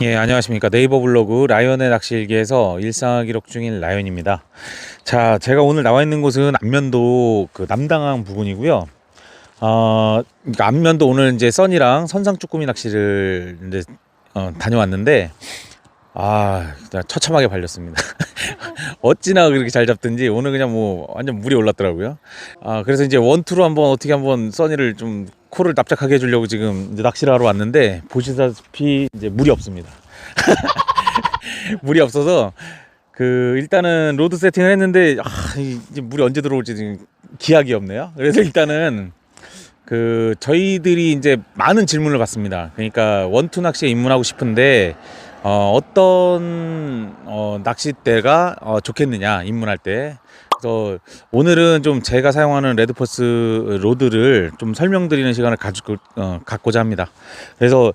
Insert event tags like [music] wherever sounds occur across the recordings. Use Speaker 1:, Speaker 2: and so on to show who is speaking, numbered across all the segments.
Speaker 1: 예, 안녕하십니까. 네이버 블로그 라이언의 낚시일기에서 일상 기록 중인 라이언입니다. 자, 제가 오늘 나와 있는 곳은 안면도 그 남당항 부근이고요. 어, 그러니까 안면도 오늘 이제 써니랑 선상 쭈꾸미 낚시를 이제 어, 다녀왔는데 아, 처참하게 발렸습니다. [laughs] 어찌나 그렇게 잘 잡든지 오늘 그냥 뭐 완전 물이 올랐더라고요. 아, 그래서 이제 원투로 한번 어떻게 한번 써니를 좀 코를 납작하게 해주려고 지금 이제 낚시를 하러 왔는데 보시다시피 이제 물이 없습니다. [laughs] 물이 없어서 그 일단은 로드 세팅을 했는데 아, 이- 이제 물이 언제 들어올지 지금 기약이 없네요. 그래서 일단은 그 저희들이 이제 많은 질문을 받습니다. 그러니까 원투 낚시에 입문하고 싶은데 어, 어떤 어, 낚싯대가 어, 좋겠느냐 입문할 때. 그래서 오늘은 좀 제가 사용하는 레드포스 로드를 좀 설명드리는 시간을 가지고 어, 갖고자 합니다. 그래서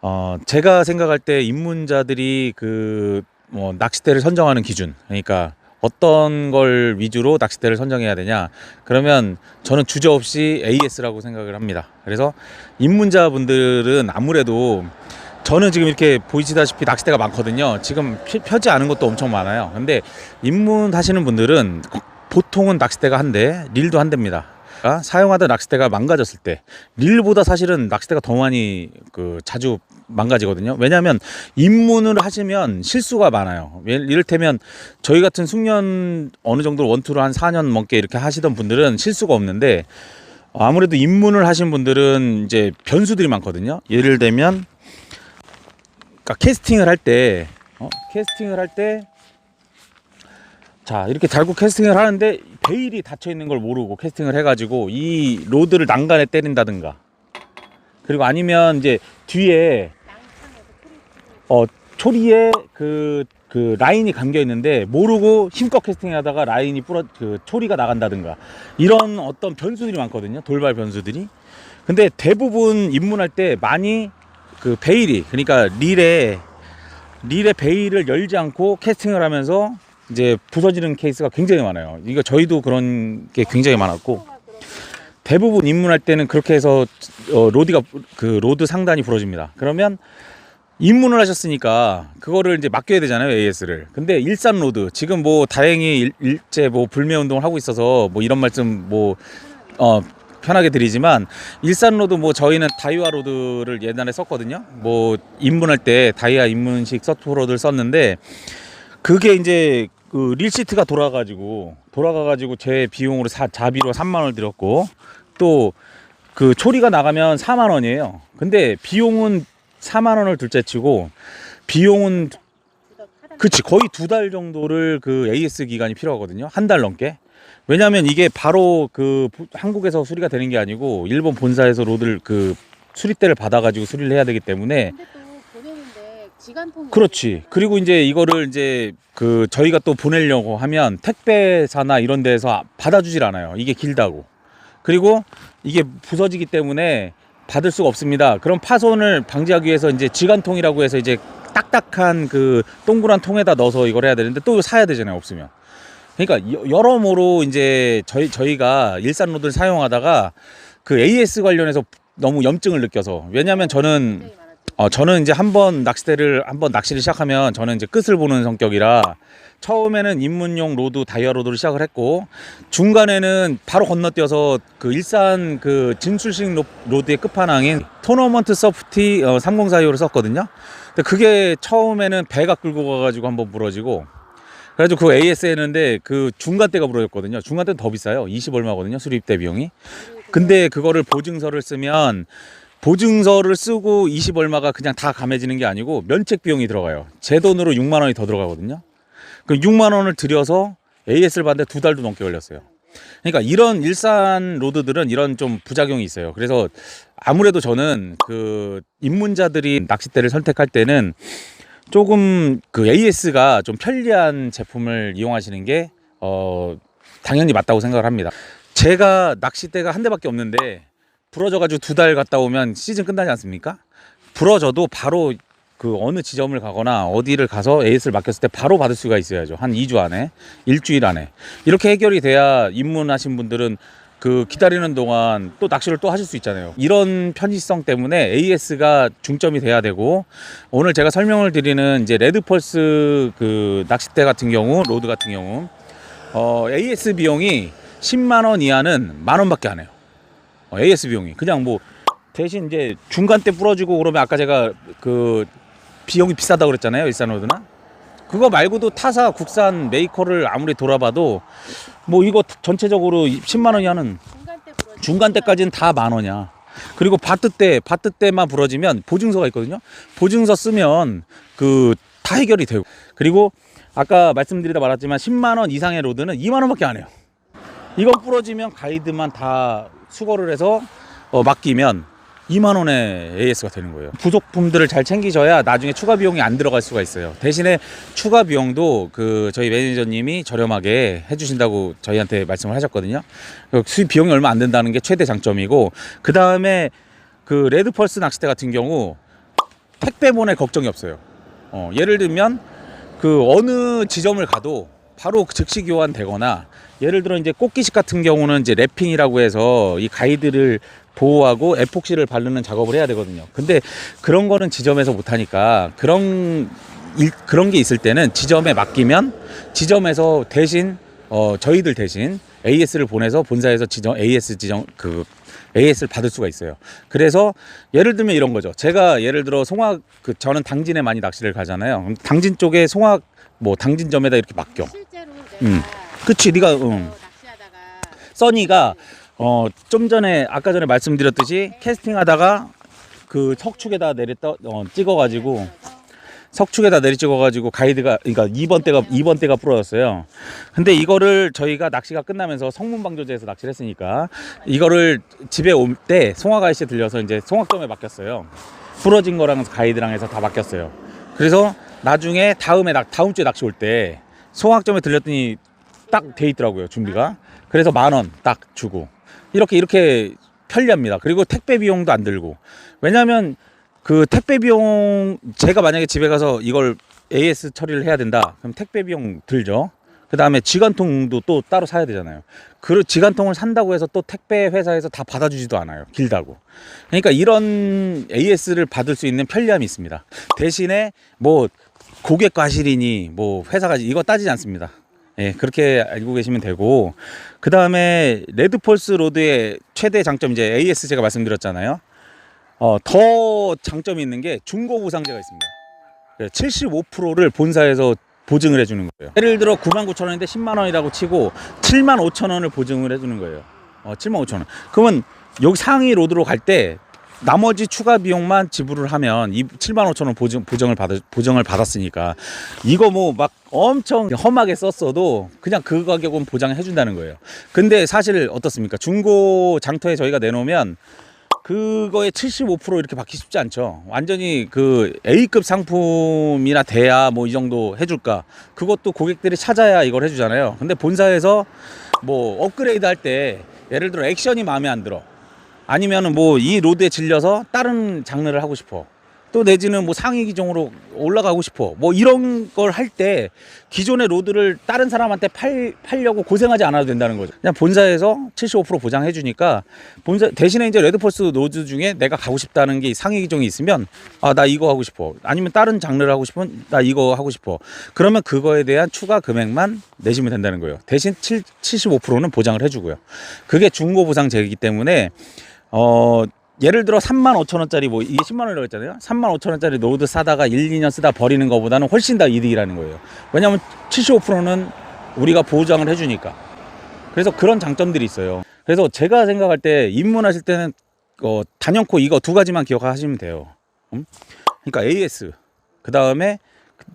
Speaker 1: 어, 제가 생각할 때 입문자들이 그 뭐 낚싯대를 선정하는 기준, 그러니까 어떤 걸 위주로 낚싯대를 선정해야 되냐? 그러면 저는 주저 없이 AS라고 생각을 합니다. 그래서 입문자분들은 아무래도 저는 지금 이렇게 보이시다시피 낚싯대가 많거든요. 지금 펴- 펴지 않은 것도 엄청 많아요. 근데 입문하시는 분들은 보통은 낚싯대가 한 대, 릴도 한 대입니다. 아, 사용하던 낚싯대가 망가졌을 때 릴보다 사실은 낚싯대가 더 많이 그 자주 망가지거든요. 왜냐하면 입문을 하시면 실수가 많아요. 예- 이를테면 저희 같은 숙련 어느 정도 원투를 한 4년 넘게 이렇게 하시던 분들은 실수가 없는데 아무래도 입문을 하신 분들은 이제 변수들이 많거든요. 예를 들면 그러니까 캐스팅을 할 때 어? 캐스팅을 할 때 자 이렇게 달고 캐스팅을 하는데 베일이 닫혀 있는 걸 모르고 캐스팅을 해가지고 이 로드를 난간에 때린다든가. 그리고 아니면 이제 뒤에 어 초리에 그, 그 라인이 감겨 있는데 모르고 힘껏 캐스팅 하다가 라인이 부러 그 초리가 나간다든가. 이런 어떤 변수들이 많거든요. 돌발 변수들이. 근데 대부분 입문할 때 많이 그 베일이 그러니까 릴에 릴의 베일을 열지 않고 캐스팅을 하면서 이제 부서지는 케이스가 굉장히 많아요. 이거 저희도 그런 게 굉장히 많았고 대부분 입문할 때는 그렇게 해서 어, 로드가 그 로드 상단이 부러집니다. 그러면 입문을 하셨으니까 그거를 이제 맡겨야 되잖아요 AS를. 근데 일산 로드 지금 뭐 다행히 일, 일제 뭐 불매 운동을 하고 있어서 뭐 이런 말씀 뭐 어, 편하게 드리지만 일산 로드 뭐 저희는 다이와 로드를 옛날에 썼거든요. 뭐 입문할 때 다이아 입문식 서투 로드를 썼는데 그게 이제 그 릴시트가 돌아가지고 돌아가가지고 제 비용으로 사, 자비로 3만 원을 들였고 또 그 초리가 나가면 4만 원이에요. 근데 비용은 4만 원을 둘째치고 비용은 그치 거의 두 달 정도를 그 AS 기간이 필요하거든요. 한 달 넘게. 왜냐하면 이게 바로 그 부- 한국에서 수리가 되는 게 아니고 일본 본사에서 로드를 그 수리대를 받아가지고 수리를 해야 되기 때문에
Speaker 2: 근데 또 보내는데 지간통
Speaker 1: 그렇지. 그리고 이제 이거를 이제 그 저희가 또 보내려고 하면 택배사나 이런 데서 받아주질 않아요. 이게 길다고. 그리고 이게 부서지기 때문에 받을 수가 없습니다. 그럼 파손을 방지하기 위해서 이제 지간통이라고 해서 이제 딱딱한 그 동그란 통에다 넣어서 이걸 해야 되는데 또 사야 되잖아요. 없으면. 그러니까 여- 여러모로 이제 저희 저희가 일산 로드를 사용하다가 그 AS 관련해서 너무 염증을 느껴서 왜냐하면 저는. 어, 저는 이제 한 번 낚싯대를 한 번 낚시를 시작하면 저는 이제 끝을 보는 성격이라 처음에는 입문용 로드 다이아 로드를 시작을 했고 중간에는 바로 건너뛰어서 그 일산 그 진출식 로- 로드의 끝판왕인 토너먼트 서프티 어, 3042를 썼거든요. 근데 그게 처음에는 배가 끌고 가가지고 한번 부러지고 그래가지고 그 AS 했는데 그 중간대가 부러졌거든요. 중간대는 더 비싸요. 20 얼마거든요. 수리입대 비용이. 근데 그거를 보증서를 쓰면 보증서를 쓰고 20 얼마가 그냥 다 감해지는 게 아니고 면책 비용이 들어가요. 제 돈으로 6만 원이 더 들어가거든요. 그 6만 원을 들여서 AS를 받는데 두 달도 넘게 걸렸어요. 그러니까 이런 일산 로드들은 이런 좀 부작용이 있어요. 그래서 아무래도 저는 그 입문자들이 낚싯대를 선택할 때는 조금 그 AS가 좀 편리한 제품을 이용하시는 게 어, 당연히 맞다고 생각을 합니다. 제가 낚싯대가 한 대밖에 없는데 부러져가지고 두 달 갔다 오면 시즌 끝나지 않습니까? 부러져도 바로 그 어느 지점을 가거나 어디를 가서 AS를 맡겼을 때 바로 받을 수가 있어야죠. 한 2주 안에, 일주일 안에. 이렇게 해결이 돼야 입문하신 분들은 그 기다리는 동안 또 낚시를 또 하실 수 있잖아요. 이런 편의성 때문에 AS가 중점이 돼야 되고 오늘 제가 설명을 드리는 이제 레드펄스 그 낚싯대 같은 경우 로드 같은 경우 어, AS 비용이 10만 원 이하는 만 원밖에 안 해요. 어, AS 비용이 그냥 뭐 대신 이제 중간 때 부러지고 그러면 아까 제가 그 비용이 비싸다고 그랬잖아요 일산로드나 그거 말고도 타사 국산 메이커를 아무리 돌아봐도 뭐 이거 전체적으로 10만 원 이 하는
Speaker 2: 중간 때 부러지.
Speaker 1: 중간 때까지는 다 만 원이야. 그리고 바트 때 바트 때만 부러지면 보증서가 있거든요. 보증서 쓰면 그 다 해결이 되고 그리고 아까 말씀드리다 말았지만 10만 원 이상의 로드는 2만 원밖에 안 해요. 이거 부러지면 가이드만 다 수거를 해서 어, 맡기면 2만 원의 AS가 되는 거예요. 부속품들을 잘 챙기셔야 나중에 추가 비용이 안 들어갈 수가 있어요. 대신에 추가 비용도 그 저희 매니저님이 저렴하게 해주신다고 저희한테 말씀을 하셨거든요. 그 수입 비용이 얼마 안 된다는 게 최대 장점이고 그 다음에 그 레드펄스 낚싯대 같은 경우 택배 보낼 걱정이 없어요. 어, 예를 들면 그 어느 지점을 가도 바로 즉시 교환되거나 예를 들어 이제 꽃기식 같은 경우는 이제 랩핑이라고 해서 이 가이드를 보호하고 에폭시를 바르는 작업을 해야 되거든요. 근데 그런 거는 지점에서 못 하니까 그런 일, 그런 게 있을 때는 지점에 맡기면 지점에서 대신 어 저희들 대신 AS를 보내서 본사에서 지정 AS 지정 그 AS를 받을 수가 있어요. 그래서 예를 들면 이런 거죠. 제가 예를 들어 송악 그 저는 당진에 많이 낚시를 가잖아요. 당진 쪽에 송악 뭐 당진점에다 이렇게 맡겨.
Speaker 2: 실제로
Speaker 1: 음. 그치 네가
Speaker 2: 어,
Speaker 1: 응.
Speaker 2: 낚시하다가
Speaker 1: 써니가 어 좀 전에 아까 전에 말씀드렸듯이 캐스팅하다가 그 석축에다 내렸다 어, 찍어가지고 석축에다 내리 찍어가지고 가이드가 그러니까 2번 대가 2번 대가 부러졌어요. 근데 이거를 저희가 낚시가 끝나면서 성문방조제에서 낚시를 했으니까 이거를 집에 올때 아저씨 들려서 이제 송악점에 맡겼어요. 부러진 거랑 가이드랑 해서 다 맡겼어요. 그래서 나중에 다음에 낚 다음 주에 낚시 올 때 송악점에 들렸더니 딱 돼 있더라고요 준비가. 그래서 만 원 딱 주고 이렇게 이렇게 편리합니다. 그리고 택배 비용도 안 들고 왜냐하면 그 택배 비용 제가 만약에 집에 가서 이걸 AS 처리를 해야 된다. 그럼 택배 비용 들죠. 그 다음에 지간통도 또 따로 사야 되잖아요. 그 지간통을 산다고 해서 또 택배 회사에서 다 받아주지도 않아요. 길다고. 그러니까 이런 AS를 받을 수 있는 편리함이 있습니다. 대신에 뭐 고객 과실이니 뭐 회사가 이거 따지지 않습니다. 예, 그렇게 알고 계시면 되고 그 다음에 레드폴스 로드의 최대 장점 이제 AS 제가 말씀드렸잖아요. 어, 더 장점이 있는 게 중고 보상제가 있습니다. 75%를 본사에서 보증을 해주는 거예요. 예를 들어 9만 9천 원인데 10만 원이라고 치고 7만 5천 원을 보증을 해주는 거예요. 어, 7만 5천 원. 그러면 여기 상위 로드로 갈 때 나머지 추가 비용만 지불을 하면 이 7만 5천 원 보증 보정을 받 보정을 받았으니까 이거 뭐 막 엄청 험하게 썼어도 그냥 그 가격은 보장해 준다는 거예요. 근데 사실 어떻습니까? 중고 장터에 저희가 내놓으면 그거에 75% 이렇게 받기 쉽지 않죠. 완전히 그 A급 상품이나 돼야 뭐 이 정도 해줄까. 그것도 고객들이 찾아야 이걸 해주잖아요. 근데 본사에서 뭐 업그레이드 할 때 예를 들어 액션이 마음에 안 들어. 아니면은 뭐이 로드에 질려서 다른 장르를 하고 싶어. 또 내지는 뭐 상위 기종으로 올라가고 싶어. 뭐 이런 걸 할 때 기존의 로드를 다른 사람한테 팔, 팔려고 고생하지 않아도 된다는 거죠. 그냥 본사에서 75% 보장해 주니까 본사 대신에 이제 레드폴스 로드 중에 내가 가고 싶다는 게 상위 기종이 있으면 아 나 이거 하고 싶어. 아니면 다른 장르를 하고 싶으면 나 이거 하고 싶어. 그러면 그거에 대한 추가 금액만 내시면 된다는 거예요. 대신 7, 75%는 보장을 해 주고요. 그게 중고 보상제이기 때문에 어 예를 들어 3만 5천 원짜리 뭐 이게 10만 원이라고 했잖아요. 3만 5천 원짜리 노드 사다가 1, 2년 쓰다 버리는 것보다는 훨씬 더 이득이라는 거예요. 왜냐하면 75%는 우리가 보장을 해주니까. 그래서 그런 장점들이 있어요. 그래서 제가 생각할 때 입문하실 때는 어, 단연코 이거 두 가지만 기억하시면 돼요. 음? 그러니까 AS 그 다음에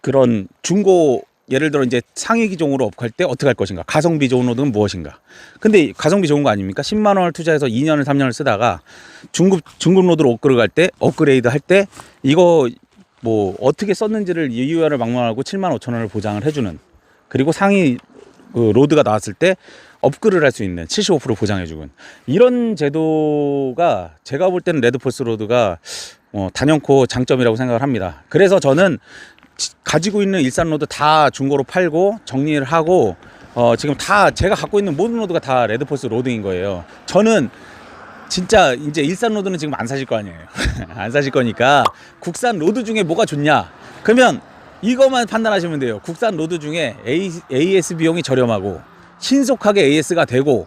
Speaker 1: 그런 중고 예를 들어 이제 상위 기종으로 업할 때 어떻게 할 것인가? 가성비 좋은 로드는 무엇인가? 근데 가성비 좋은 거 아닙니까? 10만 원을 투자해서 2년을 3년을 쓰다가 중급 중급 로드로 업그레이드 할때 업그레이드 할 때 이거 뭐 어떻게 썼는지를 이유를 막론하고 7만 5천 원을 보장을 해주는 그리고 상위 그 로드가 나왔을 때 업그레이드 할수 있는 75% 보장해주는 이런 제도가 제가 볼 때는 레드포스 로드가 어, 단연코 장점이라고 생각을 합니다. 그래서 저는 지- 가지고 있는 일산 로드 다 중고로 팔고 정리를 하고 어, 지금 다 제가 갖고 있는 모든 로드가 다 레드폴스 로드인 거예요. 저는 진짜 이제 일산 로드는 지금 안 사실 거 아니에요. [laughs] 안 사실 거니까 국산 로드 중에 뭐가 좋냐? 그러면 이것만 판단하시면 돼요. 국산 로드 중에 A, AS 비용이 저렴하고 신속하게 AS가 되고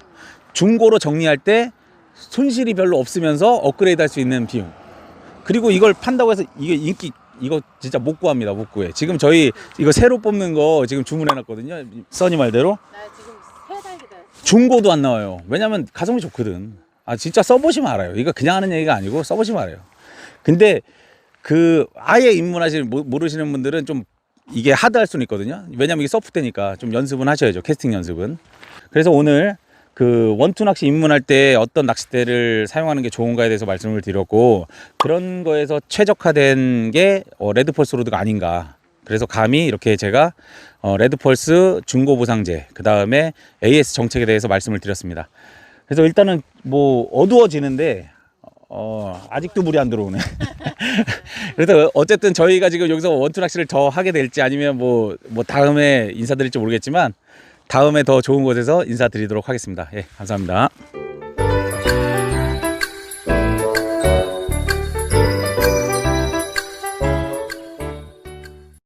Speaker 1: 중고로 정리할 때 손실이 별로 없으면서 업그레이드 할 수 있는 비용. 그리고 이걸 판다고 해서 이게 인기 이거 진짜 못 구합니다. 못 구해. 지금 저희 이거 새로 뽑는 거 지금 주문해 놨거든요. 써니 말대로.
Speaker 2: 나 지금 세 달 기다렸어.
Speaker 1: 중고도 안 나와요. 왜냐면 가성비 좋거든. 아 진짜 써보시면 알아요. 이거 그냥 하는 얘기가 아니고 써보시면 알아요. 근데 그 아예 입문하시는 모- 모르시는 분들은 좀 이게 하드할 수는 있거든요. 왜냐면 이게 서프 때니까 좀 연습은 하셔야죠. 캐스팅 연습은. 그래서 오늘 그 원투 낚시 입문할 때 어떤 낚싯대를 사용하는 게 좋은가에 대해서 말씀을 드렸고 그런 거에서 최적화된 게 어, 레드펄스 로드가 아닌가. 그래서 감히 이렇게 제가 어, 레드펄스 중고 보상제 그 다음에 AS 정책에 대해서 말씀을 드렸습니다. 그래서 일단은 뭐 어두워지는데 어, 아직도 물이 안 들어오네. [laughs] 그래서 어쨌든 저희가 지금 여기서 원투 낚시를 더 하게 될지 아니면 뭐, 뭐 다음에 인사드릴지 모르겠지만 다음에 더 좋은 곳에서 인사드리도록 하겠습니다. 예, 감사합니다.